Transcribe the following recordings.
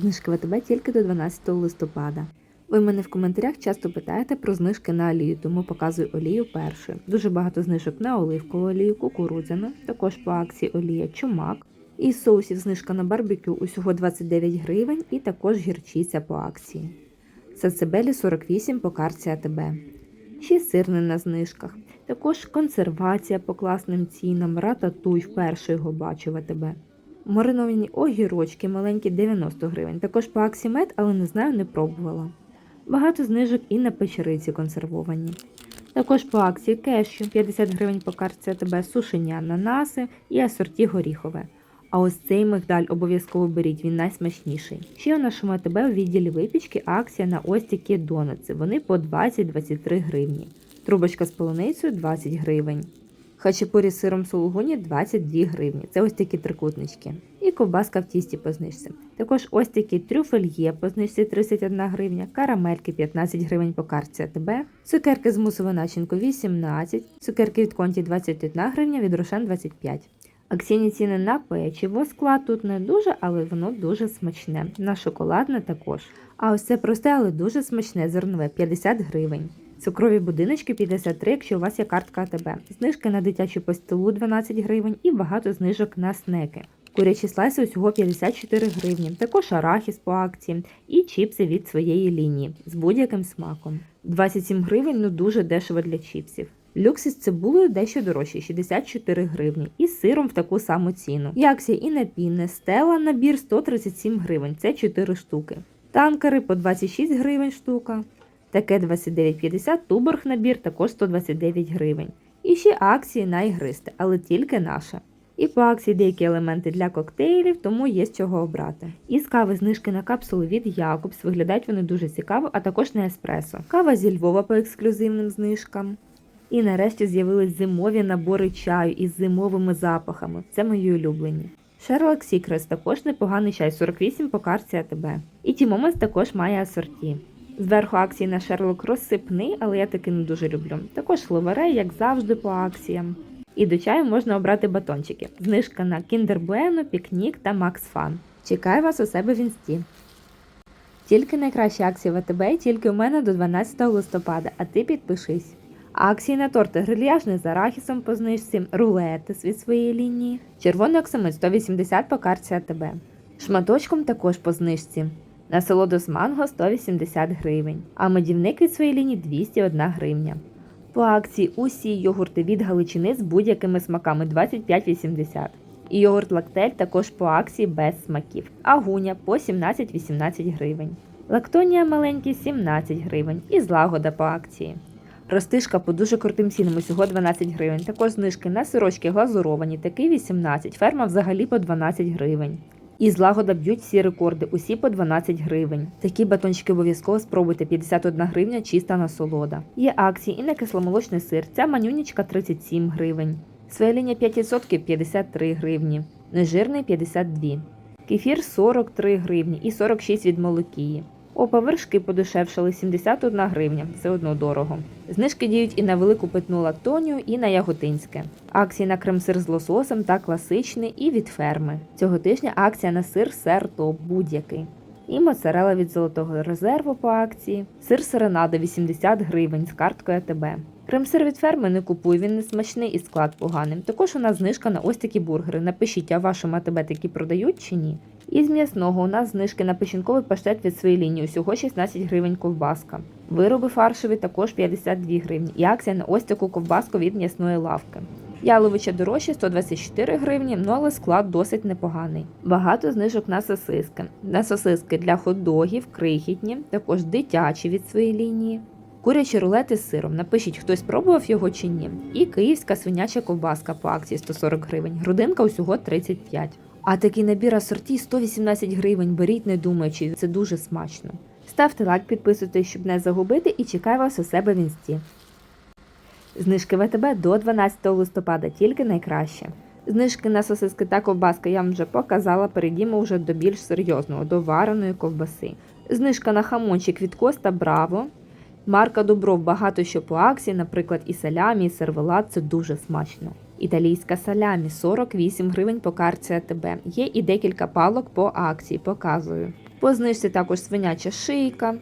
Знижки ВТБ тільки до 12 листопада. Ви мене в коментарях часто питаєте про знижки на олію, тому показую олію першою. Дуже багато знижок на оливкову олію, кукурудзяну, також по акції олія чумак. Із соусів знижка на барбекю усього 29 гривень і також гірчиця по акції. Сацебелі 48 по карті АТБ. Ще сирне на знижках. Також консервація по класним цінам, рататуй вперше його бачу в АТБ. Мариновані огірочки маленькі 90 гривень. Також по акції мед, але не знаю, не пробувала. Багато знижок і на печериці консервовані. Також по акції кешю 50 гривень по карті АТБ, сушені ананаси і асорті горіхове. А ось цей мигдаль обов'язково беріть, він найсмачніший. Ще у нашому АТБ у відділі випічки акція на ось такі донаци. Вони по 20-23 гривні. Трубочка з полуницею 20 гривень. Хачапурі з сиром сулугуні 22 гривні. Це ось такі трикутнички. І ковбаска в тісті по знижці. Також ось такі трюфель є по знижці 31 гривня, карамельки 15 гривень по карті АТБ, цукерки з мусовою начинкою 18, цукерки від конті 21 гривня, від рошен 25. Акційні ціни на печиво склад тут не дуже, але воно дуже смачне. На шоколадне також. А ось це просте, але дуже смачне зернове 50 гривень. Цукрові будиночки 53, якщо у вас є картка АТБ. Знижки на дитячу постілу 12 гривень і багато знижок на снеки. Курячі слайси усього 54 гривні, також арахіс по акції і чіпси від своєї лінії з будь-яким смаком. 27 гривень ну дуже дешево для чіпсів. Люкс із цибулею дещо дорожче 64 гривні і сиром в таку саму ціну. Яксія і напінне, стела набір 137 гривень, це 4 штуки. Танкери по 26 гривень штука. Таке 29,50, туборг набір також 129 гривень. І ще акції на ігристе, але тільки наша. І по акції деякі елементи для коктейлів, тому є з чого обрати. І з кави знижки на капсули від Якобс виглядають вони дуже цікаво, а також на еспресо. Кава зі Львова по ексклюзивним знижкам. І нарешті з'явились зимові набори чаю із зимовими запахами. Це мої улюблені. Шерлок Сікрес також непоганий чай 48 по карті АТБ. І Тімомес також має асорті. Зверху акції на Шерлок розсипний, але я таки не дуже люблю. Також ловерей, як завжди, по акціям. І до чаю можна обрати батончики. Знижка на Kinder Bueno, Пікнік та Max Fun. Чекаю вас у себе в інсті. Тільки найкращі акції в АТБ, тільки у мене до 12 листопада, а ти підпишись. Акції на торти грильяжний з арахісом по знижці, рулети від своєї лінії, червоний оксамит 180 по карті АТБ. Шматочком також по знижці. Насолоду з манго 180 гривень, а медівник від своєї лінії 201 гривня. По акції усі йогурти від Галичини з будь-якими смаками 25,80. І йогурт лактель також по акції без смаків. Агуня по 17-18 гривень. Лактонія маленькі 17 гривень і злагода по акції. Ростишка по дуже крутим цінам усього 12 гривень. Також знижки на сирочки глазуровані, такий 18, ферма взагалі по 12 гривень. І злагода б'ють всі рекорди, усі по 12 гривень. Такі батончики обов'язково спробуйте 51 гривня чиста насолода. Є акції і на кисломолочний сир. Ця манюнічка 37 гривень. Своя лінія 5% 53 гривні. Нежирний 52. Кефір 43 гривні і 46 від молокії. Опа, вершки подешевшали 71 гривня, все одно дорого. Знижки діють і на велику питну лактонію, і на яготинське. Акції на крем-сир з лососем та класичний, і від ферми. Цього тижня акція на сир сер топ будь-який. І моцарела від золотого резерву по акції. Сир серенада 80 гривень з карткою АТБ. Крем-сир від ферми не купуй, він не смачний і склад поганий. Також у нас знижка на ось такі бургери. Напишіть, а вашому АТБ такі продають чи ні? Із м'ясного у нас знижки на печінковий паштет від своєї лінії, усього 16 гривень ковбаска. Вироби фаршові також 52 гривні. І акція на ось таку ковбаску від м'ясної лавки. Яловича дорожче 124 гривні, ну але склад досить непоганий. Багато знижок на сосиски. На сосиски для хот-догів, крихітні, також дитячі від своєї лінії. Курячі рулети з сиром. Напишіть, хтось пробував його чи ні. І київська свиняча ковбаска по акції 140 гривень. Грудинка усього 35. А такий набір асорті 118 гривень. Беріть, не думаючи, це дуже смачно. Ставте лайк, підписуйтесь, щоб не загубити, і чекаю вас у себе в інсті. Знижки ВТБ до 12 листопада, тільки найкраще. Знижки на сосиски та ковбаски я вам вже показала, перейдімо вже до більш серйозного, до вареної ковбаси. Знижка на хамончик від Коста Браво. Марка Добров багато що по акції, наприклад, і салямі, і сервелат це дуже смачно. Італійська салямі 48 гривень по карті АТБ. Є і декілька палок по акції, показую. По знижці також свиняча шийка,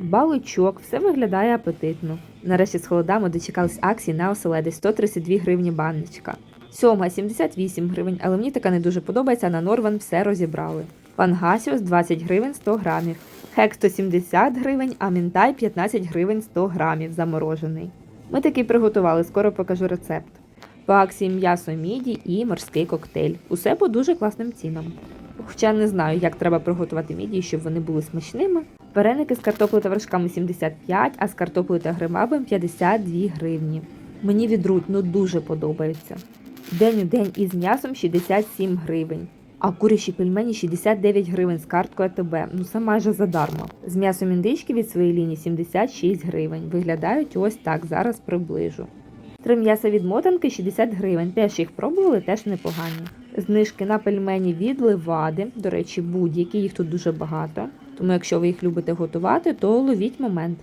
баличок, все виглядає апетитно. Нарешті з холодами дочекались акції на оселеди 132 гривні банничка. Сьома 78 гривень, але мені така не дуже подобається, на Норван все розібрали. Пангасіус 20 гривень 100 грамів. Хек 170 гривень, а мінтай 15 гривень 100 грамів заморожений. Ми такий приготували, скоро покажу рецепт. Акції м'ясо міді і морський коктейль. Усе по дуже класним цінам. Хоча не знаю, як треба приготувати мідії, щоб вони були смачними. Вареники з картоплею та вершками 75, а з картоплею та гримабом 52 гривні. Мені відруть, ну дуже подобається. День у день із м'ясом 67 гривень. А курячі пельмені 69 гривень з карткою АТБ. Ну це майже задарма. З м'ясом індички від своєї лінії 76 гривень. Виглядають ось так, зараз приближу. Три м'яса від мотанки 60 гривень. Теж їх пробували, теж непогані. Знижки на пельмені від левади. До речі, будь-які, їх тут дуже багато. Тому якщо ви їх любите готувати, то ловіть момент.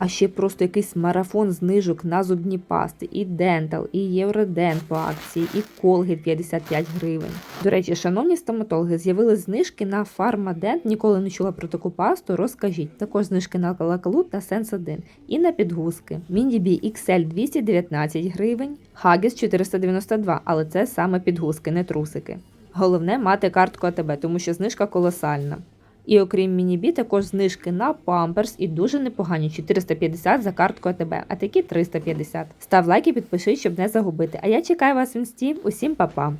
А ще просто якийсь марафон знижок на зубні пасти, і Дентал, і Євродент по акції, і Колгейт 55 гривень. До речі, шановні стоматологи, з'явились знижки на Фармадент. Ніколи не чула про таку пасту. Розкажіть. Також знижки на Лакалут та Сенс 1 і на підгузки. Міндібі XL 219 гривень, Хагіс 492, але це саме підгузки, не трусики. Головне мати картку АТБ, тому що знижка колосальна. І окрім мінібі, також знижки на памперс і дуже непогані 450 за картку АТБ, а такі 350. Став лайк і підпишись, щоб не загубити. А я чекаю вас в інсті. Усім па-па!